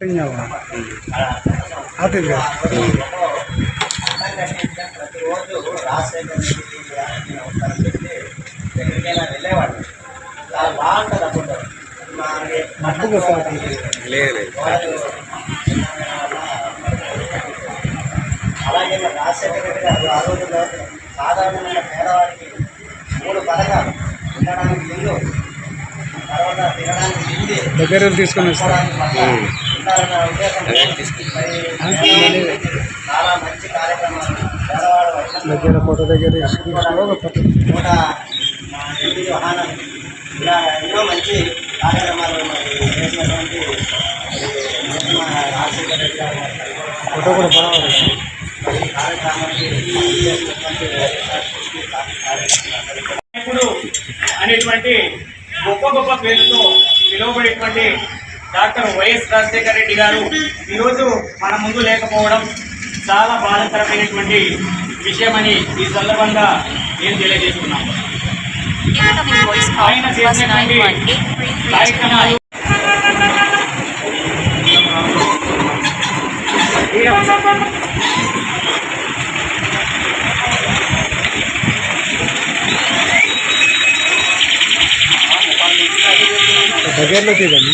Office ప్రతిరోజు రాజశేఖర్ వెళ్ళేవాడు బాగుంటుంది అప్పుడు అలాగే మరి రాజశేఖర రెడ్డి గారు ఆ రోజుల్లో సాధారణమైన పేదవాడికి మూడు పథకాలు ఉండడానికి ఇల్లు తర్వాత తినడానికి దగ్గర తీసుకొని వస్తారు చాలా మంచి కార్యక్రమాలు దగ్గర ఫోటో దగ్గర ఫోటో వాహనం ఇలా ఎన్నో మంచి కార్యక్రమాలు చేసినటువంటి రాజశేఖర రెడ్డి గారు ఫోటో కూడా బాగా ఇప్పుడు అనేటువంటి గొప్ప గొప్ప పేరుతో పిలువబడేటువంటి డాక్టర్ వైఎస్ రాజశేఖర రెడ్డి గారు ఈరోజు మన ముందు లేకపోవడం చాలా బాధాకరమైనటువంటి విషయమని ఈ సందర్భంగా నేను తెలియజేస్తున్నాను. ఆయన చేసినటువంటి కార్యక్రమాలు దగ్గరలో తీయండి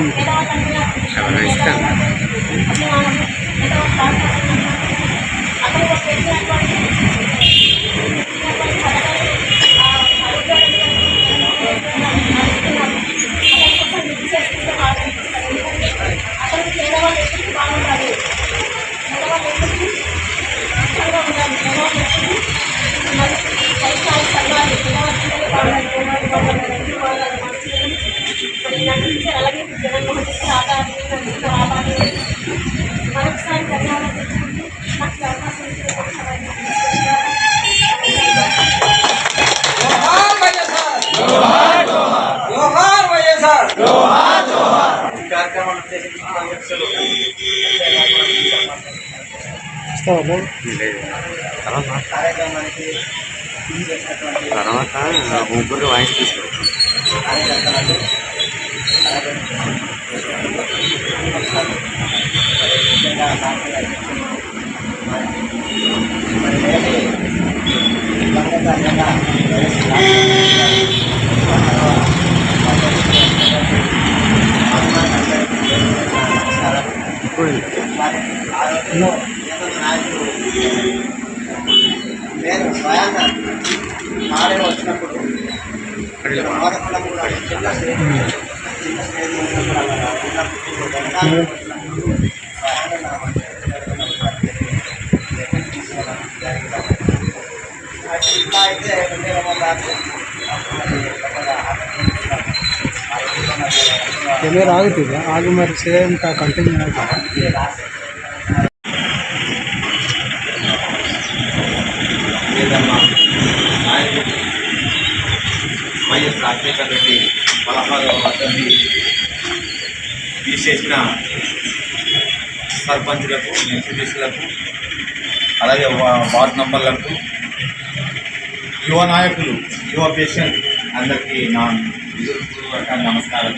scam. Sa mga scam. At ang జోహార్ వైఎస్ఆర్ ఈ కార్యక్రమం ఉద్దేశించి అధ్యక్షులు ఇస్తావా బాబు? లేదు తర్వాత కార్యక్రమానికి చేసినటువంటి తర్వాత ముగ్గురు వాయిస్ తీసుకో కార్యకర్తలకు అలాగే మరి ముఖ్యంగా कैमरा आगे तो आगे मैं तो सेम का कंटिन्यू తీసేసిన సర్పంచులకు ఎంపీటీసీలకు అలాగే వా- వార్డు మెంబర్లకు యువ నాయకులు యువ పేషెంట్ అందరికీ నా విధుపూర్వక నమస్కారం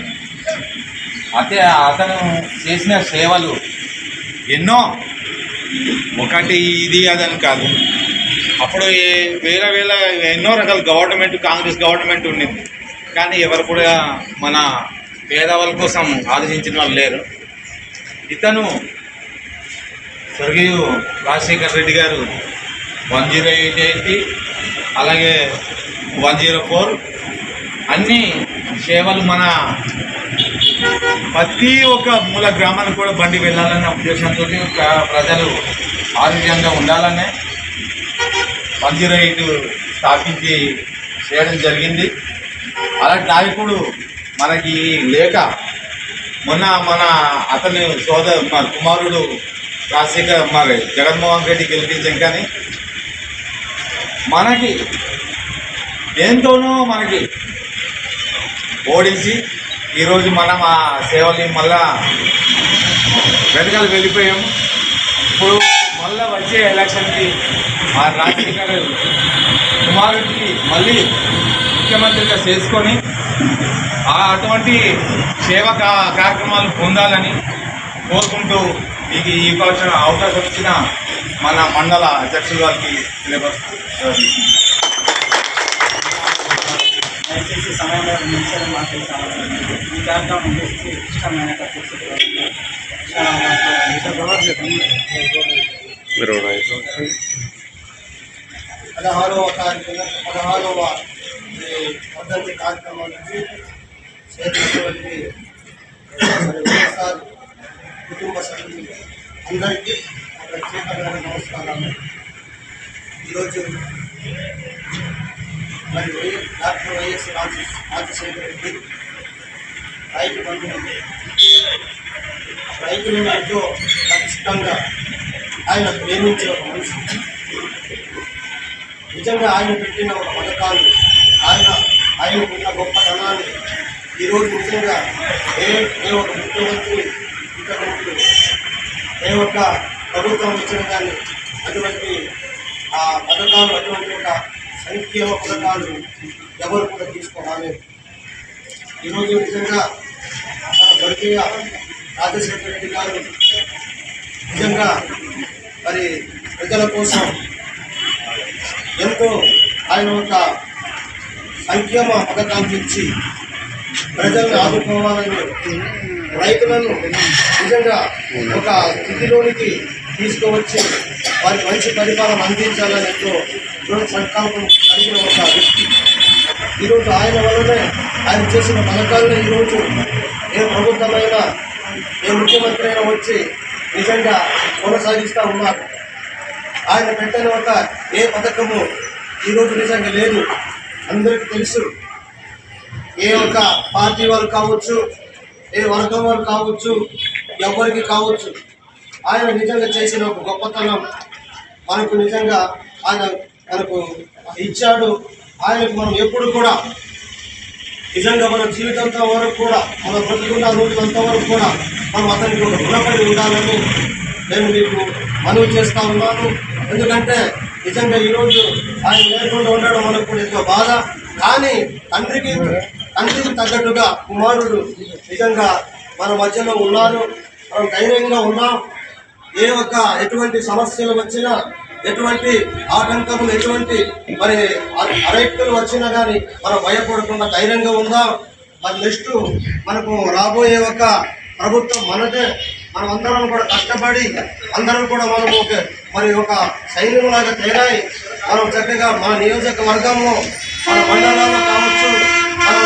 అయితే అతను చేసిన సేవలు ఎన్నో. ఒకటి ఇది అదని కాదు. అప్పుడు వేరే వేల వేల ఎన్నో రకాల గవర్నమెంట్ కాంగ్రెస్ గవర్నమెంట్ ఉండింది. కానీ ఎవరు కూడా మన పేదవాళ్ళ కోసం ఆలోచించిన వాళ్ళు లేరు. ఇతను స్వర్గీయు Rajasekhar Reddy garu one zero eight eighty అలాగే వన్ జీరో ఫోర్. అన్ని సేవలు మన ప్రతి ఒక్క మూల గ్రామానికి కూడా బండి వెళ్ళాలనే ఉద్దేశంతో ప్రజలు ఆరోగ్యంగా ఉండాలనే వన్ జీరో ఎయిట్ స్థాపించి చేయడం జరిగింది. అలాంటి నాయకుడు మనకి లేక మొన్న మన అతని సోదరు మన కుమారుడు రాజశేఖర్ మరి జగన్మోహన్ రెడ్డి గెలిపించాం కానీ మనకి దేంతోనూ మనకి ఓడించి ఈరోజు మనం ఆ సేవల్ని మళ్ళా వెనకాల వెళ్ళిపోయాము ఇప్పుడు మళ్ళా వచ్చే ఎలక్షన్కి ఆ రాజశేఖర్ కుమారుడికి మళ్ళీ ముఖ్యమంత్రిగా చేసుకొని అటువంటి సేవా కా- కార్యక్రమాలు పొందాలని కోరుకుంటూ మీకు ఈ అవకాశం అవకాశం ఇచ్చిన మన మండల అధ్యక్షుల వారికి దయచేసి సమయంలో రెండు నిమిషాలు మాట్లాడతాను ఈ కార్యక్రమం ఉద్దేశించి ఇష్టమైన మీరు పదహారవ తారీఖున పదహారవ ఈ వర్ధంతి కార్యక్రమం నుంచి చేసినటువంటి కుటుంబ సభ్యులు అందరికీ ప్రత్యేకమైన నమస్కారాలు. ఈరోజు మరి డాక్టర్ వైఎస్ రాజు రాజశేఖర రెడ్డి రైతు బంధువులు. రైతులను ఎంతో ఖచ్చితంగా ఆయన ప్రేమించే ఒక మనిషి. నిజంగా ఆయన పెట్టిన ఒక పథకాలు ఆయన ఆయనకున్న గొప్పతనాన్ని ఈరోజు నిజంగా ఏ ఏ ఒక ముఖ్యమంత్రి ఇంతకుముందు ఏ ఒక్క ప్రభుత్వం ఇచ్చిన కానీ అటువంటి ఆ పథకాలు అటువంటి ఒక సంక్షేమ పథకాలు ఎవరు కూడా తీసుకోరాలేదు. ఈరోజు నిజంగా మన స్వర్గీయ రాజశేఖర రెడ్డి గారు నిజంగా మరి ప్రజల కోసం ఎంతో ఆయన ఒక సంక్షేమ పథకాలు ఇచ్చి ప్రజలను ఆదుకోవాలని రైతులను నిజంగా ఒక స్థితిలోనికి తీసుకువచ్చి వారికి మంచి పరిపాలన అందించాలని ఎంతో దృఢ సంకల్పం కలిగిన ఒక వ్యక్తి. ఈరోజు ఆయన వల్లనే ఆయన చేసిన పథకాలను ఈరోజు ఏ ప్రభుత్వమైనా ఏ ముఖ్యమంత్రి అయినా వచ్చి నిజంగా కొనసాగిస్తూ ఉన్నారు. ఆయన పెట్టిన ఒక ఏ పథకము ఈరోజు నిజంగా లేదు. అందరికీ తెలుసు. ఏ ఒక్క పార్టీ వారు కావచ్చు ఏ వర్గం వారు కావచ్చు ఎవరికి కావచ్చు ఆయన నిజంగా చేసిన ఒక గొప్పతనం మనకు నిజంగా ఆయన మనకు ఇచ్చాడు. ఆయనకు మనం ఎప్పుడు కూడా నిజంగా మన జీవితంతో వరకు కూడా మన బ్రతుకున్న రోజులంత వరకు కూడా మనం అతనికి ఒక రుణపడి ఉండాలని నేను మీకు మనవి చేస్తా ఉన్నాను. ఎందుకంటే నిజంగా ఈరోజు ఆయన లేకుండా ఉండడం మనకు కూడా ఎంతో బాధ. కానీ తండ్రికి తండ్రికి తగ్గట్టుగా కుమారుడు నిజంగా మన మధ్యలో ఉన్నారు మనం ధైర్యంగా ఉన్నాం. ఏ ఒక్క ఎటువంటి సమస్యలు వచ్చినా ఎటువంటి ఆటంకములు ఎటువంటి మరి అరైక్తులు వచ్చినా కానీ మనం భయపడకుండా ధైర్యంగా ఉందాం. మరి నెక్స్ట్ మనకు రాబోయే ఒక ప్రభుత్వం మనదే. మనం అందరం కూడా కష్టపడి అందరం కూడా మనం ఒక మరి ఒక సైన్యంలాగా తయారై మనం చక్కగా మా నియోజకవర్గంలో మన మండలాల్లో కావచ్చు మన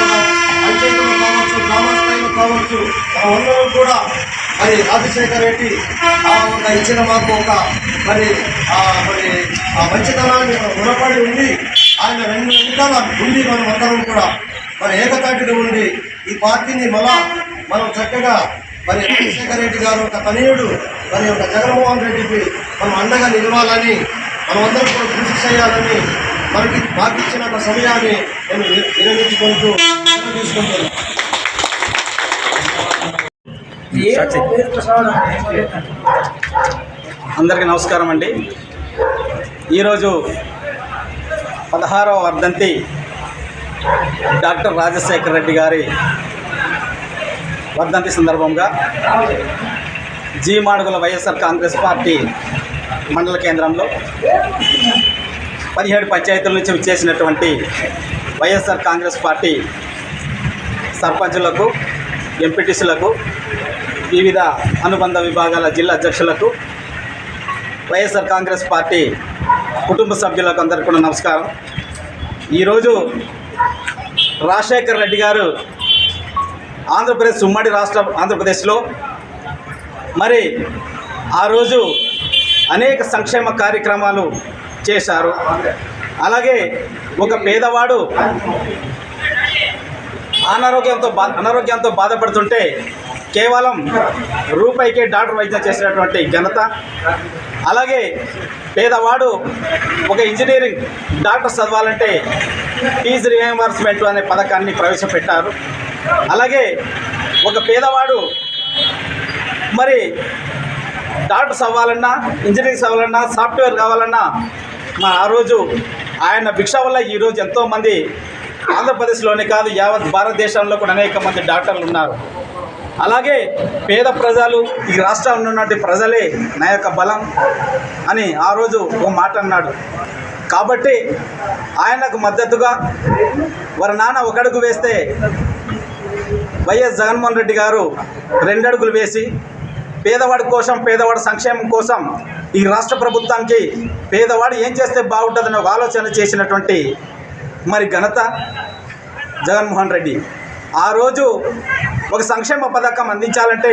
పంచాయతీలో కావచ్చు గ్రామ స్థాయిలో కావచ్చు మనం అందరం కూడా మరి రాజశేఖర రెడ్డి ఆ ఒక ఇచ్చిన మాకు ఒక మరి మరి ఆ మంచితనాన్ని రుణపడి ఉండి ఆయన రెండు విధాల ఉండి మనం అందరం కూడా మరి ఏకతాటిగా ఉండి ఈ పార్టీని మళ్ళా మనం చక్కగా మరి రాజశేఖర రెడ్డి గారు ఒక తనయుడు మరి ఒక జగన్మోహన్ రెడ్డికి మనం అండగా నిలవాలని మనం అందరం కూడా కృషి చేయాలని మనకి మాకు ఇచ్చిన ఒక సమయాన్ని నేను వినియోగించుకుంటూ తీసుకుంటున్నాను. అందరికీ నమస్కారం అండి. ఈరోజు పదహారవ వర్ధంతి డాక్టర్ రాజశేఖర రెడ్డి గారి వర్ధంతి సందర్భంగా G Madugula YSR Congress party మండల కేంద్రంలో పదిహేడు పంచాయతీల నుంచి వచ్చేసినటువంటి వైఎస్ఆర్ కాంగ్రెస్ పార్టీ సర్పంచులకు ఎంపీటీసీలకు వివిధ అనుబంధ విభాగాల జిల్లా అధ్యక్షులకు వైఎస్ఆర్ కాంగ్రెస్ పార్టీ కుటుంబ సభ్యులకు అందరికీ కూడా నమస్కారం. ఈరోజు రాజశేఖర్ రెడ్డి గారు ఆంధ్రప్రదేశ్ ఉమ్మడి రాష్ట్ర ఆంధ్రప్రదేశ్లో. మరి ఆ రోజు అనేక సంక్షేమ కార్యక్రమాలు చేశారు. అలాగే ఒక పేదవాడు అనారోగ్యంతో బా అనారోగ్యంతో బాధపడుతుంటే కేవలం రూపాయికే డాక్టర్ వైద్యం చేసినటువంటి ఘనత. అలాగే పేదవాడు ఒక ఇంజనీరింగ్ డాక్టర్ చదవాలంటే ఫీజు రియంబర్స్మెంట్ అనే పథకాన్ని ప్రవేశపెట్టారు. అలాగే ఒక పేదవాడు మరి డాక్టర్స్ అవ్వాలన్నా ఇంజనీర్స్ అవ్వాలన్నా సాఫ్ట్వేర్ కావాలన్నా మా ఆ రోజు ఆయన భిక్ష వల్ల ఈరోజు ఎంతోమంది ఆంధ్రప్రదేశ్లోనే కాదు యావత్ భారతదేశంలో కూడా అనేక మంది డాక్టర్లు ఉన్నారు. అలాగే పేద ప్రజలు ఈ రాష్ట్రంలో ఉన్నటువంటి ప్రజలే నా యొక్క బలం అని ఆ రోజు ఓ మాట అన్నాడు. కాబట్టి ఆయనకు మద్దతుగా వారి నాన్న ఒకడుగు వేస్తే వైఎస్ జగన్మోహన్ రెడ్డి గారు రెండడుగులు వేసి పేదవాడి కోసం పేదవాడి సంక్షేమం కోసం ఈ రాష్ట్ర ప్రభుత్వానికి పేదవాడు ఏం చేస్తే బాగుంటుందని ఒక ఆలోచన చేసినటువంటి మరి ఘనత జగన్మోహన్ రెడ్డి. ఆ రోజు ఒక సంక్షేమ పథకం అందించాలంటే